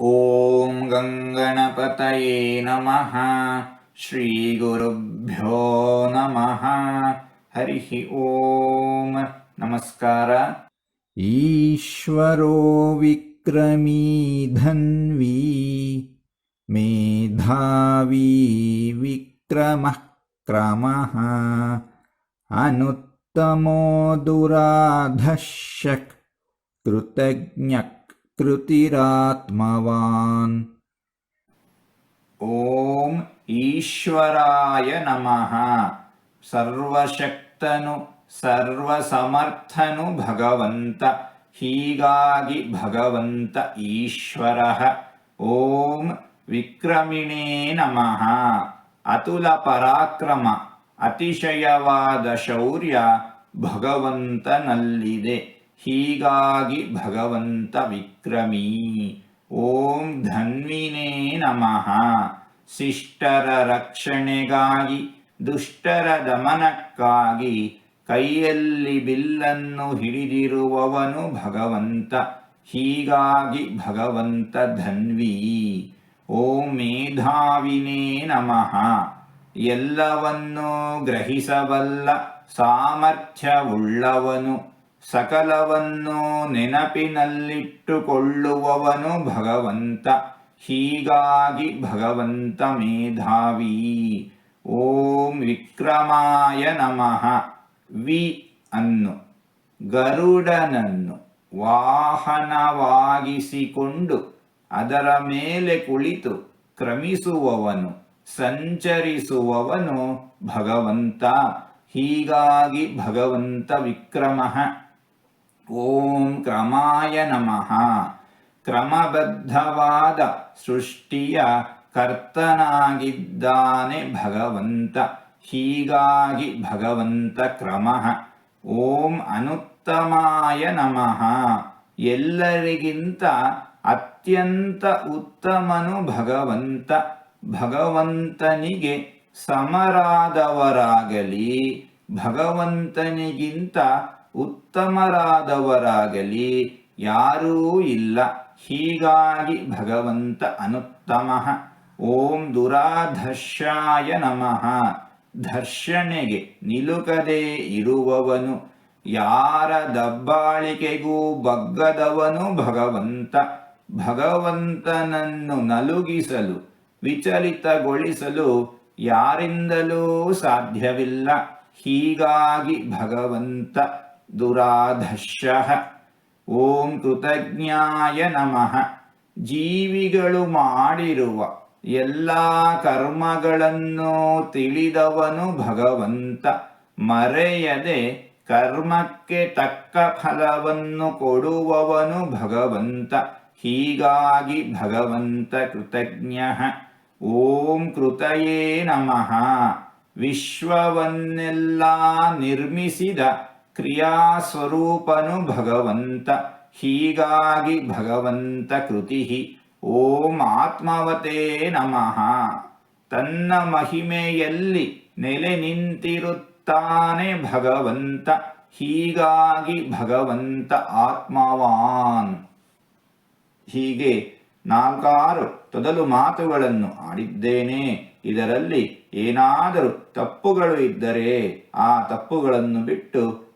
ॐ गङ्गणपतये नमः। श्रीगुरुभ्यो नमः। हरिः ॐ नमस्कार। ईश्वरो विक्रमी धन्वी। मेधावी विक्रमः क्रमः। अनुत्तमो दुराधशक्। कृतज्ञक् कृतिरात्मवान् ಓಂ ಈಶ್ವರಾಯ ನಮಃ ಸರ್ವಶಕ್ತನು ಸರ್ವಸಮರ್ಥನು ಭಗವಂತ ಹೀಗಾಗಿ ಭಗವಂತ ಈಶ್ವರ ಓಂ ವಿಕ್ರಮಿಣೇ ನಮಃ ಅತುಲ ಪರಾಕ್ರಮ ಅತಿಶಯವಾದ ಶೌರ್ಯ ಭಗವಂತನಲ್ಲಿದೆ ಹೀಗಾಗಿ ಭಗವಂತ ವಿಕ್ರಮಿ, ಓಂ ಧನ್ವಿನೇ ನಮಃ. ಶಿಷ್ಟರ ರಕ್ಷಣೆಗಾಗಿ, ದುಷ್ಟರ ದಮನಕ್ಕಾಗಿ ಕೈಯಲ್ಲಿ ಬಿಲ್ಲನ್ನು ಹಿಡಿದಿರುವವನು ಭಗವಂತ. ಹೀಗಾಗಿ ಭಗವಂತ ಧನ್ವಿ, ಓಂ ಮೇಧಾವಿನೇ ನಮಃ. ಎಲ್ಲವನ್ನೂ ಗ್ರಹಿಸಬಲ್ಲ ಸಾಮರ್ಥ್ಯವುಳ್ಳವನು. ಸಕಲವನ್ನು ನೆನಪಿನಲ್ಲಿಟ್ಟುಕೊಳ್ಳುವವನು ಭಗವಂತ, ಹೀಗಾಗಿ ಭಗವಂತ ಮೇಧಾವಿ. ಓಂ ವಿಕ್ರಮಾಯ ನಮಃ. ವಿ ಅನ್ನು, ಗರುಡನನ್ನು ವಾಹನವಾಗಿಸಿಕೊಂಡು ಅದರ ಮೇಲೆ ಕುಳಿತು ಕ್ರಮಿಸುವವನು, ಸಂಚರಿಸುವವನು ಭಗವಂತ, ಹೀಗಾಗಿ ಭಗವಂತ ವಿಕ್ರಮಃ. ಓಂ ಕ್ರಮಾಯ ನಮಃ. ಕ್ರಮಬದ್ಧವಾದ ಸೃಷ್ಟಿಯ ಕರ್ತನಾಗಿದ್ದಾನೆ ಭಗವಂತ. ಹೀಗಾಗಿ ಭಗವಂತ ಕ್ರಮಃ. ಓಂ ಅನುತ್ತಮಾಯ ನಮಃ. ಎಲ್ಲರಿಗಿಂತ ಅತ್ಯಂತ ಉತ್ತಮನು ಭಗವಂತ. ಭಗವಂತನಿಗೆ ಸಮರಾದವರಾಗಲಿ. ಭಗವಂತನಿಗಿಂತ ಉತ್ತಮರಾದವರಾಗಲಿ ಯಾರೂ ಇಲ್ಲ. ಹೀಗಾಗಿ ಭಗವಂತ ಅನುತ್ತಮ. ಓಂ ದುರಾಧರ್ಷಾಯ ನಮಃ. ಧರ್ಷಣೆಗೆ ನಿಲುಕದೇ ಇರುವವನು. ಯಾರ ದಬ್ಬಾಳಿಕೆಗೂ ಬಗ್ಗದವನು ಭಗವಂತ. ಭಗವಂತನನ್ನು ನಲುಗಿಸಲು, ವಿಚಲಿತಗೊಳಿಸಲು ಯಾರಿಂದಲೂ ಸಾಧ್ಯವಿಲ್ಲ. ಹೀಗಾಗಿ ಭಗವಂತ ದುರಾಧರ್ಷ ಓಂ ಕೃತಜ್ಞಾಯ ನಮಃ. ಜೀವಿಗಳು ಮಾಡಿರುವ ಎಲ್ಲ ಕರ್ಮಗಳನ್ನು ತಿಳಿದವನು ಭಗವಂತ. ಮರೆಯದೆ ಕರ್ಮಕ್ಕೆ ತಕ್ಕ ಫಲವನ್ನು ಕೊಡುವವನು ಭಗವಂತ. ಹೀಗಾಗಿ ಭಗವಂತ ಕೃತಜ್ಞ. ಓಂ ಕೃತಯೇ ನಮಃ. ವಿಶ್ವವನ್ನೆಲ್ಲ ನಿರ್ಮಿಸಿದ ಕ್ರಿಯಾಸ್ವರೂಪನು ಭಗವಂತ, ಹೀಗಾಗಿ ಭಗವಂತ ಕೃತಿ ಓಂ ಆತ್ಮವತೇ ನಮಃ. ತನ್ನ ಮಹಿಮೆಯಲ್ಲಿ ನೆಲೆ ನಿಂತಿರುತ್ತಾನೆ ಭಗವಂತ, ಹೀಗಾಗಿ ಭಗವಂತ ಆತ್ಮವಾನ್. ಹೀಗೆ ನಾಲ್ಕಾರು ತೊದಲು ಮಾತುಗಳನ್ನು ಆಡಿದ್ದೇನೆ. ಇದರಲ್ಲಿ ಏನಾದರೂ ತಪ್ಪುಗಳು ಇದ್ದರೆ ಆ ತಪ್ಪುಗಳನ್ನು ಬಿಟ್ಟು